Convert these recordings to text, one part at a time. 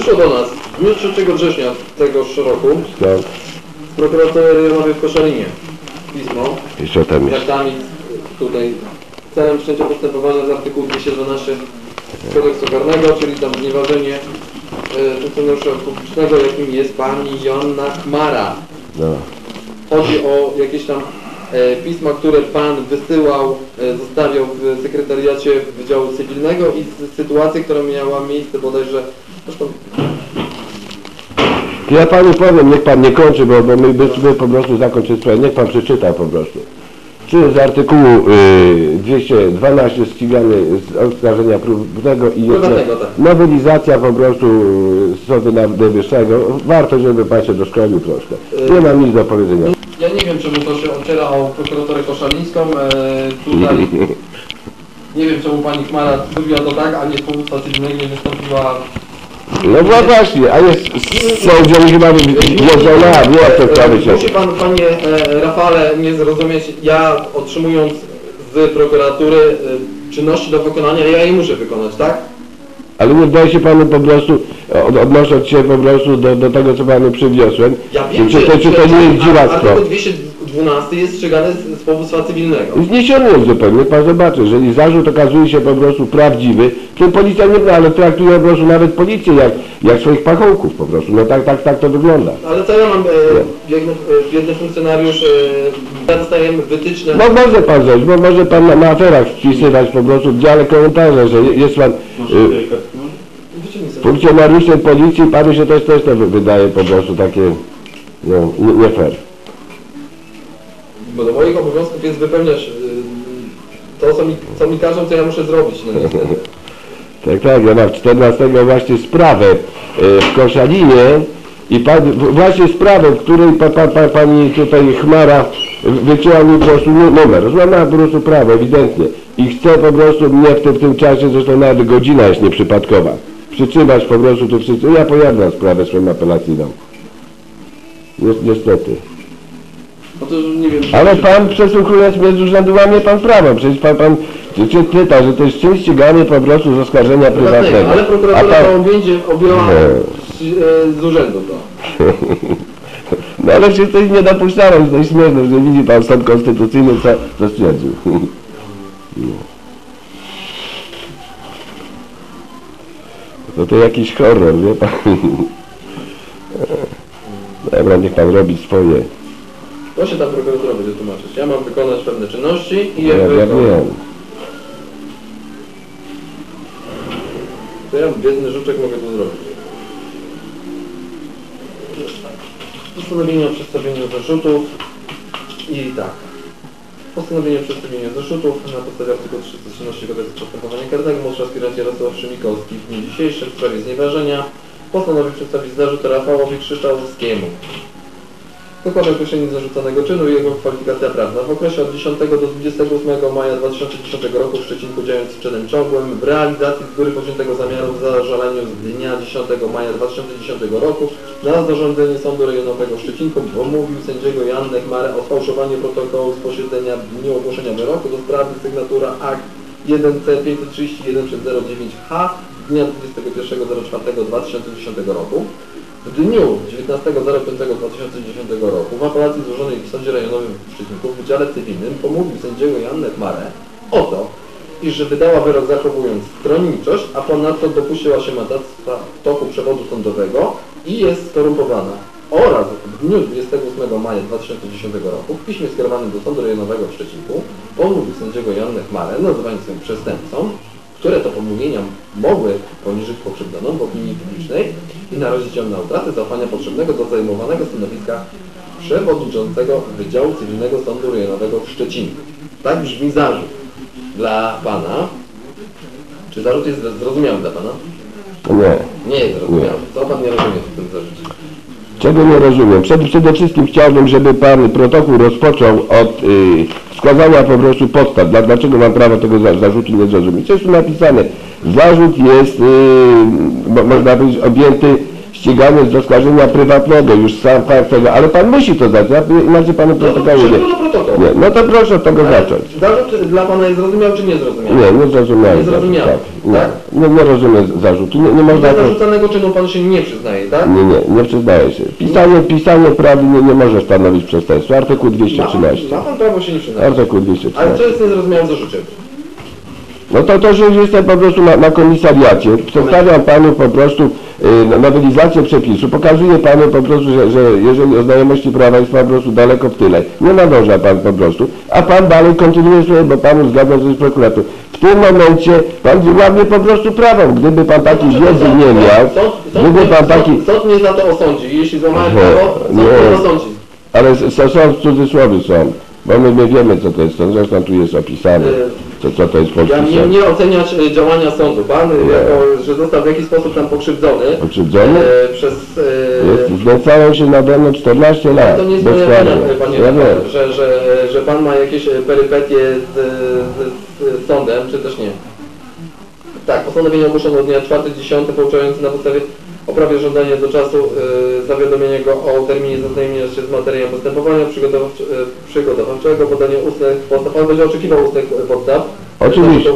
Przyszło do nas w dniu 3 września tegoż roku No, z prokuratury rejonowej w Koszalinie pismo i co tam jest? aktami tutaj celem wszczęcia postępowania z artykułu 212 kodeksu karnego, czyli tam znieważenie e, funkcjonariusza publicznego, jakim jest pani Joanna Chmara. No. Chodzi o jakieś tam pisma, które Pan wysyłał, e, zostawiał w sekretariacie Wydziału Cywilnego i z, sytuację, która miała miejsce bodajże, zresztą Ja panu powiem, niech pan nie kończy, bo, bo my byśmy po prostu zakończyć sprawę. Niech pan przeczyta po prostu. Czy z artykułu y, 212 ścigany z oskarżenia próbnego i jeszcze tak. nowelizacja po prostu y, Sądu Najwyższego. Warto, żeby pan się doszkolił troszkę. Nie mam nic do powiedzenia. ja nie wiem czemu ociera o prokuraturę koszalińską, e, tutaj nie wiem czemu Pani Chmara zrobiła to tak, a nie z powództwa cywilnego nie wystąpiła No właśnie, a jest sędzią chyba wjeżdżona, nie jak to sprawy się. Musi pan, panie e, Rafale, nie zrozumieć, ja otrzymując z prokuratury e, czynności do wykonania, ja je muszę wykonać, tak? Ale nie zdaje się panu po prostu, od, odnosząc się po prostu do, do tego, co panu przywiosłem, Ja wiem, czy, że, to, czy to nie jest dziwactwo? Artykuł 212 jest strzegany z, z powództwa cywilnego. Zniesiony jest zupełnie, pan zobaczy, jeżeli zarzut okazuje się po prostu prawdziwy, to policja nie da, ale traktuje po prostu nawet policję jak, jak swoich pachołków po prostu. No tak, tak, tak to wygląda. Ale co ja mam, e, biedny, e, biedny funkcjonariusz, e, ja wytyczne, No może pan zrobić, bo może pan na, na aferach wpisywać po prostu w dziale komentarze, że jest pan y, wyciągnij sobie. funkcjonariuszem policji, panu się też, też to wy- wydaje po prostu takie, no, nie, nie fair. Bo do moich obowiązków jest wypełniać y, to, co mi, co mi każą, co ja muszę zrobić, no. Tak, tak, ja mam 14 właśnie sprawę e, w Koszalinie i pan, właśnie sprawę, w której pa, pa, pa, pani tutaj Chmara wycięła mi po prostu nu- numer. Złamała po prostu prawo, ewidentnie. I chce po prostu mnie w tym, w tym czasie, zresztą nawet godzina jest nieprzypadkowa, przytrzymać po prostu tu wszyscy. Ja pojadę sprawę swoją apelacyjną. Ni- Niestety. No to nie wiem. Ale pan przesłuchując mnie z urzędu łamie pan prawo. Przecież pan, pan czy, czy pyta, że to jest czyn ścigany po prostu z oskarżenia prywatnego. Ale prokuratura pan- to objęcie objęła z, e, z urzędu to. No ale się coś nie dopuszczało, jest dość śmieszne, że widzi pan sąd konstytucyjny, co, co stwierdził. No. No to jakiś horror, wie pan. Dobra, niech pan robi swoje. To się ta prokuratura będzie tłumaczyć. Ja mam wykonać pewne czynności i je ja wykonam. wiem. To ja, biedny żuczek, mogę to zrobić. Postanowienie o przedstawieniu zarzutów i tak. Postanowienie o przedstawieniu zarzutów na podstawie artykułu 313 kodeksu postępowania karnego młodszy aspirant Jarosław Szymikowski w dniu dzisiejszym w sprawie znieważenia postanowił przedstawić zarzut Rafałowi Krzyształowskiemu. Dokładnie określenie zarzucanego czynu i jego kwalifikacja prawna. W okresie od 10 do 28 maja 2010 roku w Szczecinku działając czynem ciągłym w realizacji z góry powziętego zamiaru w zażaleniu z dnia 10 maja 2010 roku na zarządzenie Sądu Rejonowego w Szczecinku pomówił sędziego Jannek Marę o sfałszowaniu protokołu z posiedzenia w dniu ogłoszenia wyroku do sprawy sygnatura akt 1C 531 przez 09H dnia 21.04.2010 roku. W dniu 19.05.2010 roku w apelacji złożonej w Sądzie Rejonowym w Szczecinku w Wydziale Cywilnym pomówił sędziego Jannek Marę o to, iż wydała wyrok zachowując stronniczość, a ponadto dopuściła się matactwa w toku przewodu sądowego i jest skorumpowana. Oraz w dniu 28 maja 2010 roku w piśmie skierowanym do Sądu Rejonowego w Szczecinku pomówił sędziego Jannek Marę, nazywając ją przestępcą, które to pomówienia mogły poniżyć pokrzywdzoną w opinii publicznej i narazić ją na utratę zaufania potrzebnego do zajmowanego stanowiska przewodniczącego Wydziału Cywilnego Sądu Rejonowego w Szczecinku. Tak brzmi zarzut dla Pana. Czy zarzut jest zrozumiały dla Pana? Nie. Nie jest zrozumiały. Co Pan nie rozumie w tym zarzucie? Czego nie rozumiem? Przed, przede wszystkim chciałbym, żeby pan protokół rozpoczął od y, wskazania po prostu podstaw. Dla, dlaczego mam prawo tego za, zarzutu nie zrozumieć? Co jest tu napisane? Zarzut jest, y, mo, można powiedzieć, objęty ścigany z oskarżenia prywatnego, już sam fakt tego, ale pan musi to zacząć, inaczej panu No to protokołu nie. Nie, no to proszę od tego Ale zacząć. Zarzut dla pana jest zrozumiały czy niezrozumiały? Nie, nie zrozumiałem. Nie zrozumiałem, Tak, nie, tak? nie, nie rozumiem zarzutu, nie, nie można... Do zarzucanego czynu pan się nie przyznaje, tak? Nie, nie, nie przyznaję się. Pisanie, pisanie praw nie, może stanowić przestępstwa. Artykuł pan, 213. ma pan prawo się nie przyznać. Artykuł Ale 213. co jest niezrozumiałym zarzucie? No to to, że jestem po prostu na, na komisariacie, przedstawiam panu po prostu y, nowelizację przepisu, pokazuję panu po prostu, że, że jeżeli o znajomości prawa jest pan po prostu daleko w tyle, nie nadąża pan po prostu, a pan dalej kontynuuje bo panu zgadzam się z prokurator. W tym momencie pan łamie po prostu prawo, gdyby pan takiej wiedzy nie miał, Sąd, sąd, gdyby pan sąd, taki, sąd mnie za to osądzi. Jeśli złamałem prawo, sąd nie. mnie osądzi. ale s- s- są w cudzysłowie są, bo my, my wiemy co to jest sąd, zresztą tu jest opisane, co, co to jest polski Ja nie, sąd. nie oceniać e, działania sądu. Pan, jako, że został w jakiś sposób tam pokrzywdzony Pokrzywdzony? e, przez... E, Jest, znęcają się nade mną 14 lat. to nie jest moja wina, panie Ja wiem. redaktorze, że, że, że pan ma jakieś e, perypetie z, z, z sądem, czy też nie. Tak, postanowienie ogłoszono dnia 4.10 pouczający na podstawie o prawie żądania do czasu y, zawiadomienia go o terminie zaznajomenia się z materiałem postępowania przygotowawcze, y, przygotowawczego, podanie ustnych podstaw. Pan będzie oczekiwał ustnych podstaw. Oczywiście.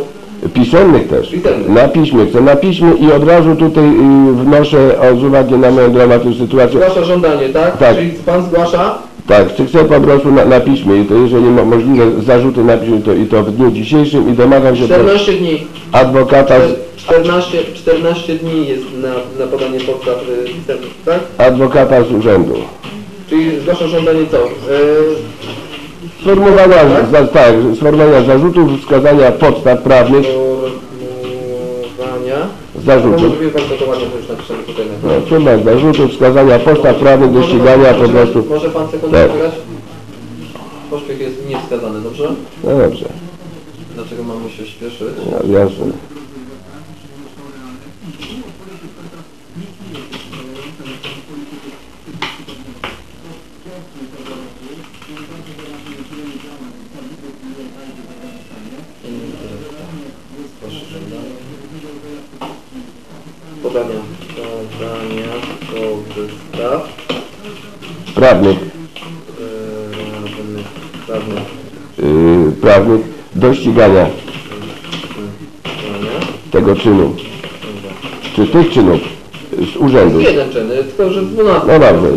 Pisemnych też. Pisemnych. Na piśmie. Chcę na piśmie i od razu tutaj y, wnoszę o, z uwagi na moją dramatyczną sytuację. Zgłasza żądanie, tak? Tak. Czyli pan zgłasza? Tak, chcę, chcę po prostu na, na piśmie i to jeżeli mo, możliwe zarzuty na piśmie to i to w dniu dzisiejszym i domagam się proszę 14 dni. adwokata, z- 14, 14 dni jest na, na podanie podstaw y, tak? adwokata z urzędu. Czyli zgłasza żądanie co? Y, Sformułowania, za, tak, sformułowania zarzutów, wskazania podstaw prawnych, Formułowania. No zarzutów. może pan to napisane tutaj na No, zarzutów, wskazania podstaw prawnych do ścigania po prostu. Może pan sekundę Tak. poczekać? Pośpiech jest niewskazany, dobrze? No dobrze, Dlaczego mamy się śpieszyć? no, jasne. Podania, podania podstaw Prawnych, prawnych, prawnych yy, prawnych do ścigania tego czynu, czy tych czynów z urzędu. Jeden czyn, tylko że z 12. No dobrze,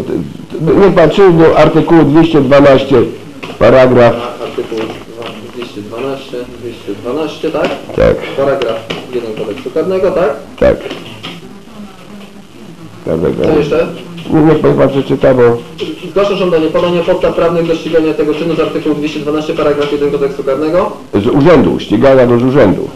pan przyjdzie do artykułu 212, paragraf, A- Artykuł 212, 212, tak? tak, Paragraf 1 kodeksu karnego, tak? tak. Prawda, Co jeszcze? Niech pan pan przeczyta, bo Zgłasza żądanie podania podstaw prawnych do ścigania tego czynu z artykułu 212 paragraf 1 kodeksu karnego. z urzędu, ścigania do z urzędu.